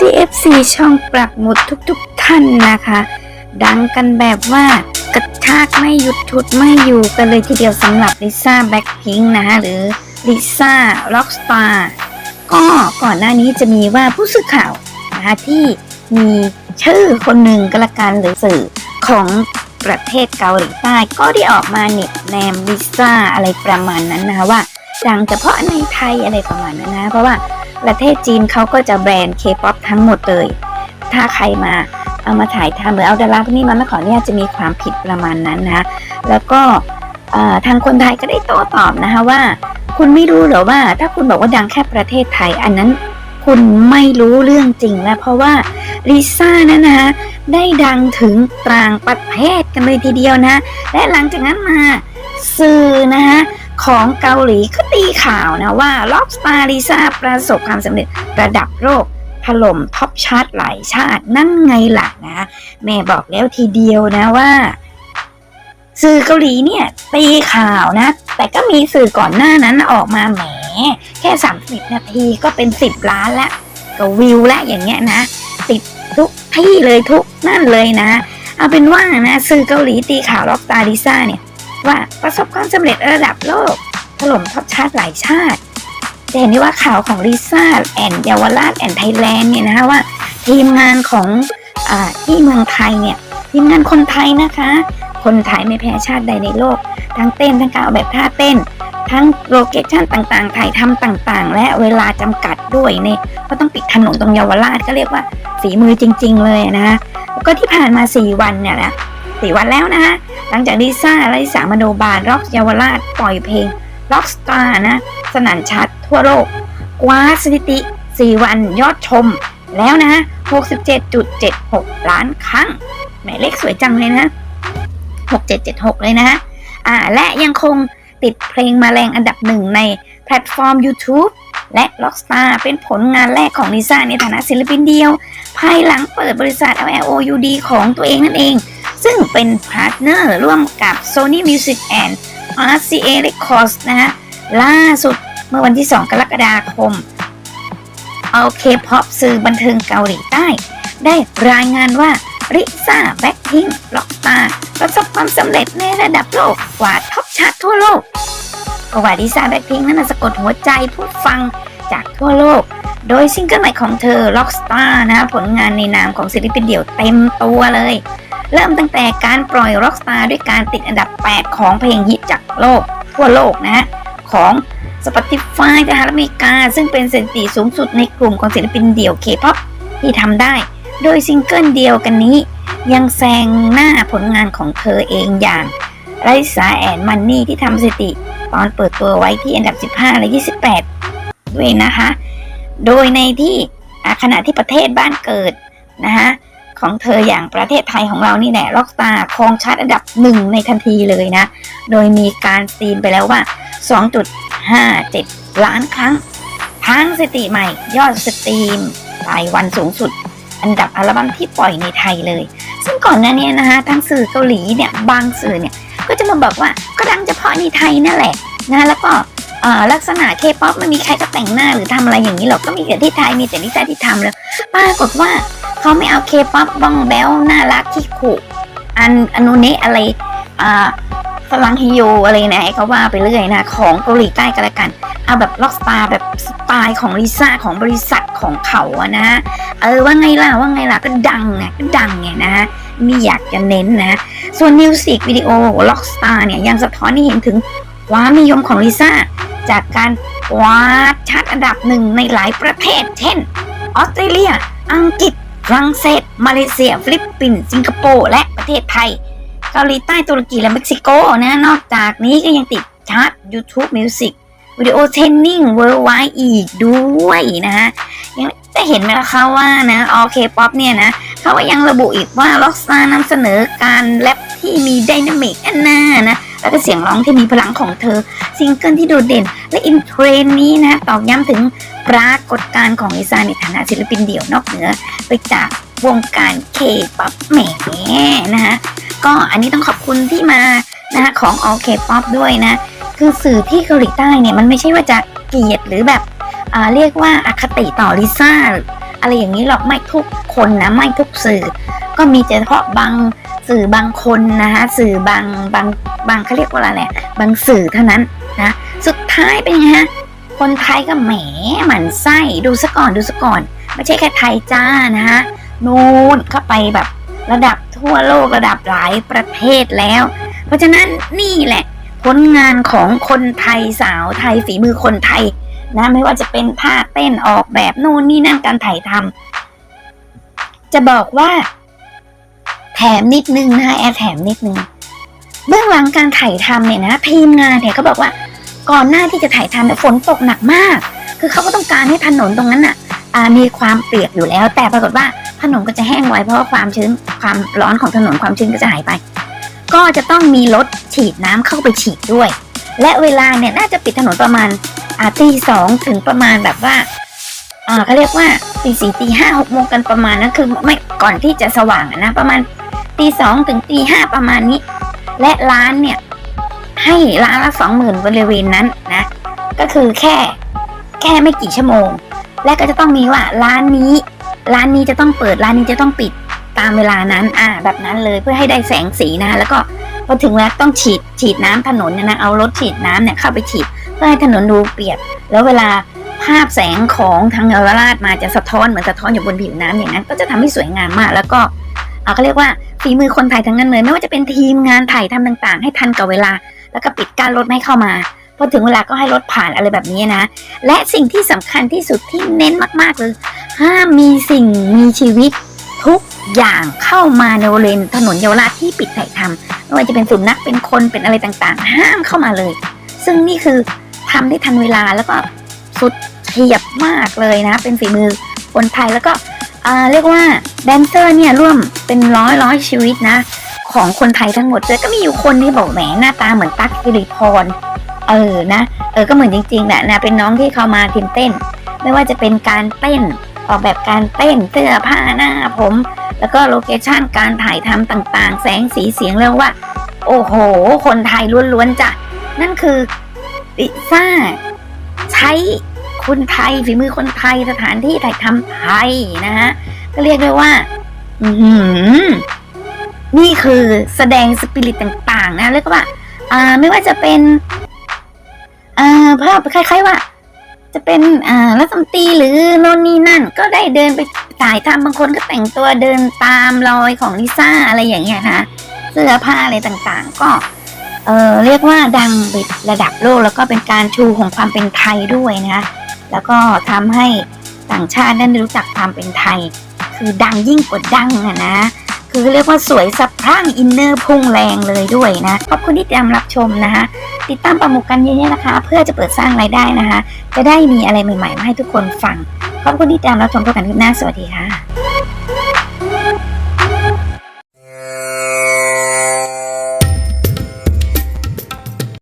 ดี FC ช่องปรักหมุดทุกๆทท่านนะคะ ดังกันแบบว่ากระชากไม่หยุดชุดไม่อยู่กันเลยทีเดียวสำหรับลิซ่าแบ็คพิงนะคะหรือลิซ่าล็อกสตาร์ก็ก่อนหน้านี้จะมีว่าผู้สื่อข่าวนะคะที่มีชื่อคนหนึ่งก็ละกันหรือสื่อของประเทศเกาหลีใต้ก็ได้ออกมาเน็บแนมลิซ่าอะไรประมาณนั้นนะคะว่าดังเฉพาะในไทยอะไรประมาณนั้นนะเพราะว่า ประเทศจีนเขาก็จะแบนเคป๊อปทั้งหมดเลย ถ้าใครมาเอามาถ่ายทำหรือเอาดาราพวกนี้มาไม่ขอเนี่ยจะมีความผิดประมาณนั้นนะแล้วก็ทางคนไทยก็ได้โต้ตอบนะคะว่า คุณไม่รู้หรอว่า ถ้าคุณบอกว่าดังแค่ประเทศไทย อันนั้นคุณไม่รู้เรื่องจริงแล้วเพราะว่าลิซ่านั้นนะคะได้ดังถึงต่างประเทศกันเลยทีเดียวนะ และหลังจากนั้นมาสื่อนะคะ ของเกาหลีก็ตีข่าวนะว่าล็อกสตาร์ลิซ่าประสบความสำเร็จระดับโลกถล่มท็อปชาร์ตหลายชาตินั่นไงหล่ะนะ แม่บอกแล้วทีเดียวนะว่า สื่อเกาหลีเนี่ยตีข่าวนะ แต่ก็มีสื่อก่อนหน้านั้นออกมาแหม แค่30นาทีก็เป็น10ล้านแล้วก็วิวแล้วอย่างเงี้ยนะ ติดทุกที่เลยทุกนั่นเลยนะ เอาเป็นว่านะ สื่อเกาหลีตีข่าวล็อกตาลิซ่าเนี่ย ว่าประสบความสำเร็จระดับโลกถล่มท็อปชาติหลายชาติจะเห็นได้ว่าข่าวของลิซ่าแอนเยาวราชแอนไทยแลนด์เนี่ยนะคะว่า ทีมงานของอที่เมืองไทยเนี่ยทีมงานคนไทยนะคะ คนไทยไม่แพ้ชาติใดในโลก ทั้งเต้นทั้งการออกแบบท่าเต้น ทั้งโลเคชั่นต่างๆ ถ่ายทำต่างๆ และเวลาจำกัดด้วยเนี่ยก็ต้องปิดถนนตรงเยาวราชก็เรียกว่าฝีมือจริง ๆ เลยนะคะแล้วก็ที่ผ่านมา 4 วันเนี่ยนะสี่วันแล้วนะคะ หลังจากลิซ่าและลิสามโนบาลร็อกเยาวราชปล่อยเพลงร็อกสตาร์นะ สนั่นชัดทั่วโลกกว้าสถิติ 4 วันยอดชม แล้วนะ 67.76 ล้านครั้งหมายเลขสวยจังเลยนะ 6776 เลยนะอ่าและยังคงติดเพลงมาแรงอันดับหนึ่งในแพลตฟอร์ม YouTube และ Rockstar เป็นผลงานแรกของลิซ่าในฐานะศิลปินเดียว ภายหลังเปิดบริษัท LLOUD ของตัวเองนั่นเอง ซึ่งเป็นพาร์ทเนอร์ร่วมกับ Sony Music and RCA Records นะฮะล่าสุดเมื่อวันที่ 2 กรกฎาคมเอาเคพอปสื่อบันเทิงเกาหลีใต้ ได้รายงานว่าริซ่าแบ็คพิงล็อกตาประสบความสำเร็จในระดับโลกกว่าท็อปชาร์ตทั่วโลกประวัติลิซ่าแบ็คพิงนั้นสะกดหัวใจผู้ฟังจากทั่วโลก โดยซิงเกิลใหม่ของเธอ Rockstar นะผลงานในนามของศิลปินเดี่ยวเต็มตัวเลย เริ่มตั้งแต่การปล่อย Rockstar ด้วยการติดอันดับ 8 ของเพลงฮิตจากโลก ทั่วโลกนะฮะของ Spotify สหรัฐอเมริกา ซึ่งเป็นสถิติสูงสุดในกลุ่มของศิลปินเดี่ยว K-POP ที่ทำได้ โดยซิงเกิลเดียวกันนี้ ยังแซงหน้าผลงานของเธอเองอย่างไรสาแอนมันนี่ที่ทำสถิติ ตอนเปิดตัวไว้ที่อันดับ 15 และ 28 ด้วยนะคะ โดยในที่ขณะที่ประเทศบ้านเกิดนะคะ ของเธออย่างประเทศไทยของเรานี่แหละล็อกตาครองชาร์ตอันดับหนึ่งในทันทีเลยนะ โดยมีการสตรีมไปแล้วว่า 2.57 ล้านครั้งทั้งสติใหม่ยอดสตรีมรายวันสูงสุด อันดับอัลบั้มที่ปล่อยในไทยเลย ซึ่งก่อนหน้านี้นะคะทั้งสื่อเกาหลีเนี่ยบางสื่อเนี่ยก็จะมาบอกว่าก็ดังเฉพาะในไทยนั่นแหละนะแล้วก็ลักษณะเคป๊อปไม่มีใครก็แต่งหน้าหรือทำอะไรอย่างนี้หรอกก็มีแต่ที่ไทยมีแต่ลิซ่าที่ทำเลยปรากฏว่า เขาไม่เอาเคป๊อปบ้องแบลน่ารักที่ขู่อันอนุเนะอะไรอ่าฝรั่งฮิโยอะไรนะเขาว่าไปเรื่อยนะ ของเกาหลีใต้ก็แล้วกัน เอาแบบล็อกสตาร์แบบสไตล์ของลิซ่าของบริษัทของเขาอะนะเออว่าไงล่ะว่าไงล่ะก็ดังไงก็ดังไงนะมีอยากจะเน้นนะ ส่วนมิวสิกวิดีโอล็อกสตาร์เนี่ยยังสะท้อนให้เห็นถึงความนิยมของลิซ่าจากการกวาดชาร์ตอันดับหนึ่งในหลายประเทศ เช่น ออสเตรเลีย อังกฤษ ฝรั่งเศส มาเลเซีย ฟิลิปปินส์สิงคโปร์และประเทศไทย เกาหลีใต้ตุรกีและเม็กซิโกนะนอกจากนี้ก็ยังติดชาร์ต YouTube Music วิดีโอเทรนนิ่ง Worldwide อีกด้วยนะฮะยังจะเห็นไหมล่ะคะว่านะโอเคป๊อปเนี่ยนะเขาก็ยังระบุอีกว่าล็อกสตานำเสนอการแรปที่มีไดนามิกอันน่านะแล้วก็เสียงร้องที่มีพลังของเธอซิงเกิลที่โดดเด่น และอินเทรนนี้นะตอกย้ำถึงปรากฏการณ์ของลิซ่าในฐานะศิลปินเดี่ยวนอกเหนือ ไปจากวงการเคป๊อปแหมนะฮะก็อันนี้ต้องขอบคุณที่มานะคะของ All K-pop ด้วยนะ คือสื่อที่เกาหลีใต้เนี่ย มันไม่ใช่ว่าจะเกลียดหรือแบบเรียกว่าอคติต่อลิซ่า อะไรอย่างนี้หรอกไม่ทุกคนนะ ไม่ทุกสื่อ ก็มีเฉพาะบางสื่อบางคนนะคะสื่อบางบางบางเขาเรียกว่าอะไรแหละบางสื่อเท่านั้น ท้ายเป็นไงฮะ คนไทยก็แหมหมันไส้ดูซะก่อนดูซะก่อน ไม่ใช่แค่ไทยจ้านะคะนู่นเข้าไปแบบระดับทั่วโลกระดับหลายประเทศแล้ว เพราะฉะนั้นนี่แหละผลงานของคนไทยสาวไทยฝีมือคนไทยนะไม่ว่าจะเป็นท่าเต้นออกแบบนู่นนี่นั่นการถ่ายทำจะบอกว่า แถมนิดนึงนะคะแอร์แถมนิดนึงเบื้องหลังการถ่ายทำเนี่ยนะทีมงานเนี่ยเขาบอกว่า ก่อนหน้าที่จะถ่ายทำเนี่ยฝนตกหนักมาก คือเขาก็ต้องการให้ถนนตรงนั้นอะอ่ามีความเปียกอยู่แล้ว แต่ปรากฏว่าถนนก็จะแห้งไวเพราะว่าความชื้นความร้อนของถนนความชื้นก็จะหายไป ก็จะต้องมีรถฉีดน้ำเข้าไปฉีดด้วย และเวลาเนี่ยน่าจะปิดถนนประมาณอาตีสองถึงประมาณแบบว่าเขาเรียกว่าตีสี่ตีห้าหกโมงกันประมาณนั้นคือไม่ก่อนที่จะสว่างนะประมาณตีสองถึงตีห้าประมาณนี้ และร้านเนี่ย ให้ร้านละสองหมื่นบริเวณนั้นนะ ก็คือแค่แค่ไม่กี่ชั่วโมง และก็จะต้องมีว่าร้านนี้ ร้านนี้จะต้องเปิดร้านนี้จะต้องปิดตามเวลานั้น อ่า แบบนั้นเลยเพื่อให้ได้แสงสีนะ แล้วก็พอถึงเวลาต้องฉีดฉีดน้ำถนนเนี่ยนะเอารถฉีดน้ำเนี่ยเข้าไปฉีดเพื่อให้ถนนดูเปียกแล้วเวลาภาพแสงของทางเนรราชมาจะสะท้อนเหมือนสะท้อนอยู่บนผิวน้ำอย่างนั้น ก็จะทำให้สวยงามมาก แล้วก็เอ่อเขาเรียกว่าฝีมือคนไทยทั้งนั้นเลยไม่ว่าจะเป็นทีมงานถ่ายทำต่าง ๆ ให้ทันกับเวลา แล้วก็ปิดกั้นรถไม่ให้เข้ามาพอถึงเวลาก็ให้รถผ่านอะไรแบบนี้นะ และสิ่งที่สำคัญที่สุดที่เน้นมากๆเลยห้ามมีสิ่งมีชีวิตทุกอย่างเข้ามาในบริเวณถนนเยาวราชที่ปิดถ่ายทำไม่ว่าจะเป็นสุนัขเป็นคนเป็นอะไรต่างๆ ห้ามเข้ามาเลย ซึ่งนี่คือทำได้ทันเวลาแล้วก็สุดเฉียบมากเลยนะ เป็นฝีมือคนไทยแล้วก็เรียกว่าแดนเซอร์เนี่ยร่วมเป็นร้อยร้อยชีวิตนะ ของคนไทยทั้งหมดเลยก็มีอยู่คนที่บอกแหมหน้าตาเหมือนตั๊กสิริพรเออนะเออก็เหมือนจริงๆแหละนะเป็นน้องที่เขามาทีมเต้น ไม่ว่าจะเป็นการเต้นออกแบบการเต้นเสื้อผ้าหน้าผม แล้วก็โลเคชั่นการถ่ายทำต่างๆ แสงสีเสียงเรียกว่า โอ้โห คนไทยล้วนๆจ้ะนั่นคือลิซ่าใช้คนไทยฝีมือคนไทยสถานที่ถ่ายทำไทยนะฮะก็เรียกได้ว่า อื นี่คือแสดงสปิริตต่างๆ นะเรียกว่า อ่าไม่ว่าจะเป็นอ่าภาพคล้าย ๆ ว่า จะเป็นอ่ารัฐมนตรีหรือโน่นนี่นั่น ก็ได้เดินไปถ่ายทำบางคนก็แต่งตัวเดินตามรอยของลิซ่าอะไรอย่างเงี้ยนะเสื้อผ้าอะไรต่างๆ ก็เออเรียกว่าดังไประดับโลกแล้วก็เป็นการชูของความเป็นไทยด้วยนะคะแล้วก็ทำให้ต่างชาติได้รู้จักความเป็นไทย คือดังยิ่งกว่าดังอะนะ คือเรียกว่าสวยสะพรั่งอินเนอร์พุ่งแรงเลยด้วยนะ ขอบคุณที่ติดตามรับชมนะคะติดตามประมุกกันเยอะๆนะคะ เพื่อจะเปิดสร้างรายได้นะคะ จะได้มีอะไรใหม่ๆมาให้ทุกคนฟัง ขอบคุณที่ติดตามรับชมพบกันคลิปหน้าสวัสดีค่ะ